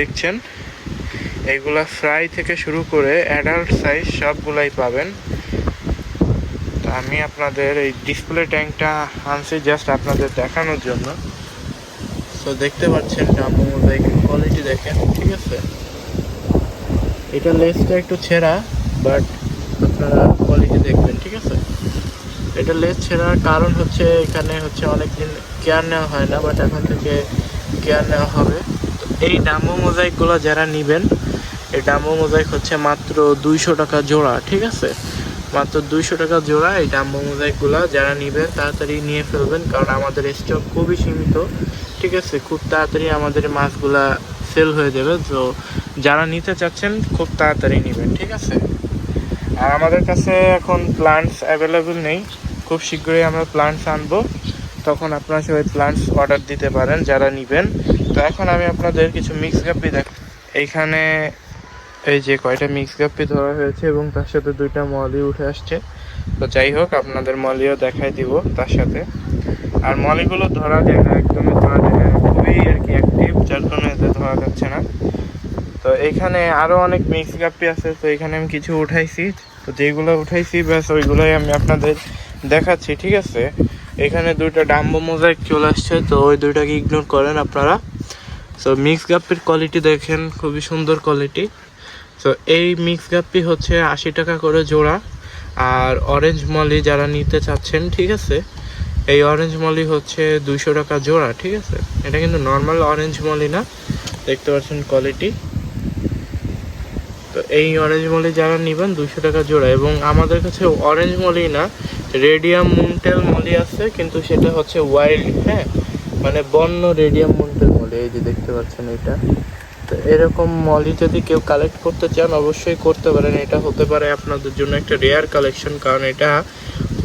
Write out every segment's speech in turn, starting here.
দেখছেন এইগুলা ফ্রাই থেকে শুরু করে অ্যাডাল্ট সাইজ সবগুলাই পাবেন। তো আমি আপনাদের এই ডিসপ্লে ট্যাঙ্কটা আনছি জাস্ট আপনাদের দেখানোর জন্য। তো দেখতে পাচ্ছেন কোয়ালিটি দেখেন, ঠিক আছে? এটা লেসটা একটু ছেঁড়া বাট আপনারা কোয়ালিটি দেখবেন, ঠিক আছে? এটা লেস ছেঁড়ার কারণ হচ্ছে এখানে হচ্ছে অনেক দিন কেয়ার নেওয়া হয় না বাট এখন থেকে কেয়ার নেওয়া হবে। এই ডাম্বো মোজাইকগুলো যারা নেবেন, এই ডাম্বো মোজাইক হচ্ছে মাত্র দুইশো টাকা জোড়া, ঠিক আছে? মাত্র দুইশো টাকা জোড়া এই ডাম্বো মোজাইকগুলো যারা নেবেন, তাড়াতাড়ি নিয়ে ফেলবেন, কারণ আমাদের স্টক খুবই সীমিত, ঠিক আছে? খুব তাড়াতাড়ি আমাদের মাছগুলা সেল হয়ে যাবে, তো যারা নিতে চাচ্ছেন, খুব তাড়াতাড়ি নেবেন, ঠিক আছে? আর আমাদের কাছে এখন প্লান্টস অ্যাভেলেবেল নেই, খুব শীঘ্রই আমরা প্লান্টস আনব। তখন আপনারা সবাই প্লান্টস অর্ডার দিতে পারেন, যারা নেবেন। তো এখন আমি আপনাদের কিছু মিক্স গাপ্পি দেখ এইখানে এই যে কয়টা মিক্স গাপ্পি ধরা হয়েছে এবং তার সাথে দুইটা মলি উঠে আসছে। তো যাই হোক, আপনাদের মলিও দেখাই দিব তার সাথে। আর মলিগুলো ধরা যায় না, একদমই ধরা যায় না। খুবই আর কি অ্যাক্টিভ যার জন্য এতে ধরা যাচ্ছে না। তো এখানে আরও অনেক মিক্স গাপ্পি আছে, তো এখানে আমি কিছু উঠাইছি। তো যেগুলো উঠাইছি, ব্যাস ওইগুলোই আমি আপনাদের দেখাচ্ছি, ঠিক আছে? এখানে দুইটা ডাম্বো মোজাইক চলে আসছে, তো ওই দুইটাকে ইগনোর করেন আপনারা। তো মিক্স গাপ্পির কোয়ালিটি দেখেন, খুবই সুন্দর কোয়ালিটি তো এই মিক্স গাপ্পি হচ্ছে আশি টাকা করে জোড়া, আর অরেঞ্জ মলি যারা নিতে চাচ্ছেন, ঠিক আছে? এই অরেঞ্জ মলি হচ্ছে দুইশো টাকা জোড়া, ঠিক আছে? এটা কিন্তু নর্মাল অরেঞ্জ মলি না, দেখতে পাচ্ছেন কোয়ালিটি তো এই অরেঞ্জ মলি যারা নেবেন, দুইশো টাকা জোড়া, এবং আমাদের কাছে অরেঞ্জ মলি না রেডিয়াম মুনটেল মলি আছে, কিন্তু সেটা হচ্ছে ওয়াইল্ড হ্যাঁ? মানে বন্য রেডিয়াম মুনটেল মলি, এই যে দেখতে পাচ্ছেন এটা। তো এরকম মলি যদি কেউ কালেক্ট করতে চান, অবশ্যই করতে পারেন। এটা হতে পারে আপনাদের জন্য একটা রেয়ার কালেকশন কারণ এটা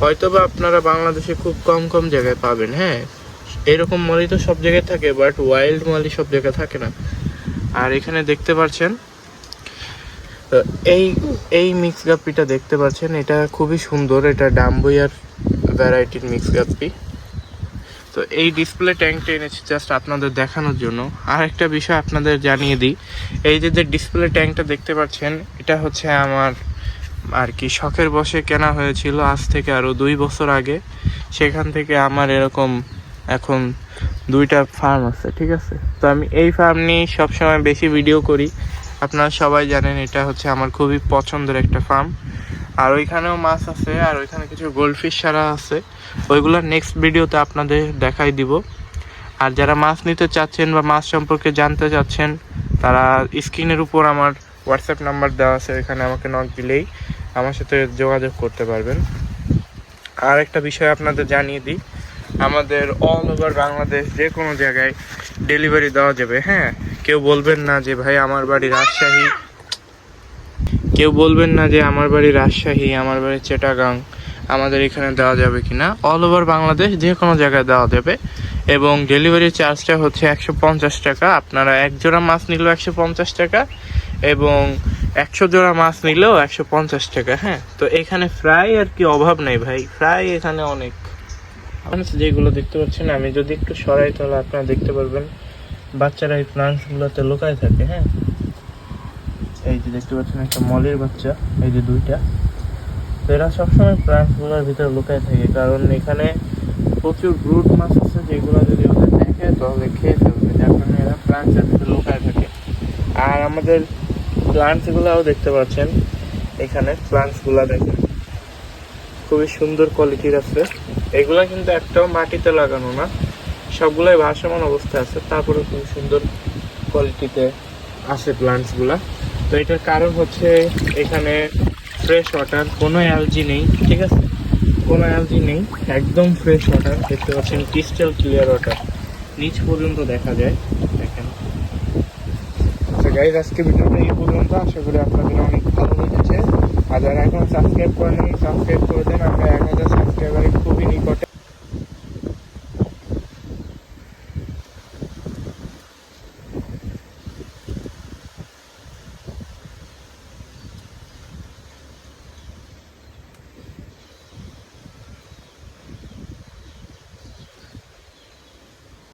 হয়তোবা আপনারা বাংলাদেশে খুব কম কম জায়গায় পাবেন হ্যাঁ? এরকম মলি তো সব জায়গায় থাকে বাট ওয়াইল্ড মলি সব জায়গায় থাকে না। আর এখানে দেখতে পাচ্ছেন তো এই এই মিক্স গাপ্পিটা দেখতে পাচ্ছেন, এটা খুবই সুন্দর, এটা ডাম্বুয়ার ভ্যারাইটির মিক্স গাপ্পি। তো এই ডিসপ্লে ট্যাঙ্কটা এনেছি জাস্ট আপনাদের দেখানোর জন্য। আর একটা বিষয় আপনাদের জানিয়ে দিই, এই যে যে ডিসপ্লে ট্যাঙ্কটা দেখতে পাচ্ছেন, এটা হচ্ছে আমার আর কি শখের বসে কেনা হয়েছিল আজ থেকে আরও দুই বছর আগে। সেখান থেকে আমার এরকম এখন দুইটা ফার্ম আছে, ঠিক আছে? তো আমি এই ফার্ম নিয়ে সবসময় বেশি ভিডিও করি। আপনারা সবাই জানেন, এটা হচ্ছে আমার খুবই পছন্দের একটা ফার্ম আর ওইখানেও মাছ আছে, আর ওইখানে কিছু গোল্ডফিশ সারা আছে। ওইগুলো নেক্সট ভিডিওতে আপনাদের দেখাই দিব। আর যারা মাছ নিতে চাচ্ছেন বা মাছ সম্পর্কে জানতে চাচ্ছেন, তারা স্ক্রিনের উপর আমার হোয়াটসঅ্যাপ নাম্বার দেওয়া আছে এখানে আমাকে নক দিলেই আমার সাথে যোগাযোগ করতে পারবেন। আর একটা বিষয় আপনাদের জানিয়ে দিই, আমাদের অল ওভার বাংলাদেশ যে কোনো জায়গায় ডেলিভারি দেওয়া যাবে হ্যাঁ? কেউ বলবেন না যে ভাই আমার বাড়ি রাজশাহী। কেউ বলবেন না যে আমার বাড়ি রাজশাহী, আমার বাড়ি চেটাগাং। আমাদের এখানে দেওয়া যাবে কি না অল ওভার বাংলাদেশ যে কোনো জায়গায় দেওয়া যাবে। এবং ডেলিভারি চার্জটা হচ্ছে একশো পঞ্চাশ টাকা। আপনারা এক জোড়া মাছ নিলেও একশো পঞ্চাশ টাকা এবং একশো জোড়া মাছ নিলেও একশো পঞ্চাশ টাকা হ্যাঁ? তো এখানে ফ্রাই আর কি অভাব নেই ভাই? ফ্রাই এখানে অনেক। যেগুলো দেখতে পাচ্ছেন, আমি যদি একটু সরাই তাহলে আপনারা দেখতে পারবেন। বাচ্চারা এই প্লান্টসগুলোতে লুকায় থাকে হ্যাঁ? এই যে দেখতে পাচ্ছেন একটা মলের বাচ্চা, এই যে দুইটা। তো এরা সবসময় প্লান্টসগুলোর ভিতরে লুকায় থাকে, কারণ এখানে প্রচুর ব্রুট মাছ আছে যেগুলো যদি ওদের দেখে, তাহলে খেয়ে ফেলবে। যার কারণে এরা প্লান্টসের ভিতরে লুকায় থাকে। আর আমাদের প্লান্টসগুলোও দেখতে পাচ্ছেন, এখানে প্লান্টসগুলো দেখেন। খুবই সুন্দর কোয়ালিটির আছে। এগুলা কিন্তু একটাও মাটিতে লাগানো না। সবগুলাই ভাসমান অবস্থায় আছে তারপরে খুব সুন্দর কোয়ালিটিতে আছে প্লান্টসগুলা তো এটার কারণ হচ্ছে এখানে ফ্রেশ ওয়াটার কোনো অ্যালজি নেই, ঠিক আছে? কোনো অ্যালজি নেই, একদম ফ্রেশ ওয়াটার দেখতে পাচ্ছেন ক্রিস্টাল ক্লিয়ার ওয়াটার নিচ পর্যন্ত দেখা যায়, দেখেন। আচ্ছা গাইজ আজকে ভিডিওটা এই পর্যন্ত। আশা করি আপনাদের অনেক ভালো লেগেছে। আর যারা এখন সাবস্ক্রাইব করেনি সাবস্ক্রাইব করে দেন। আমরা এক হাজার সাবস্ক্রাইবারের খুবই নিকটে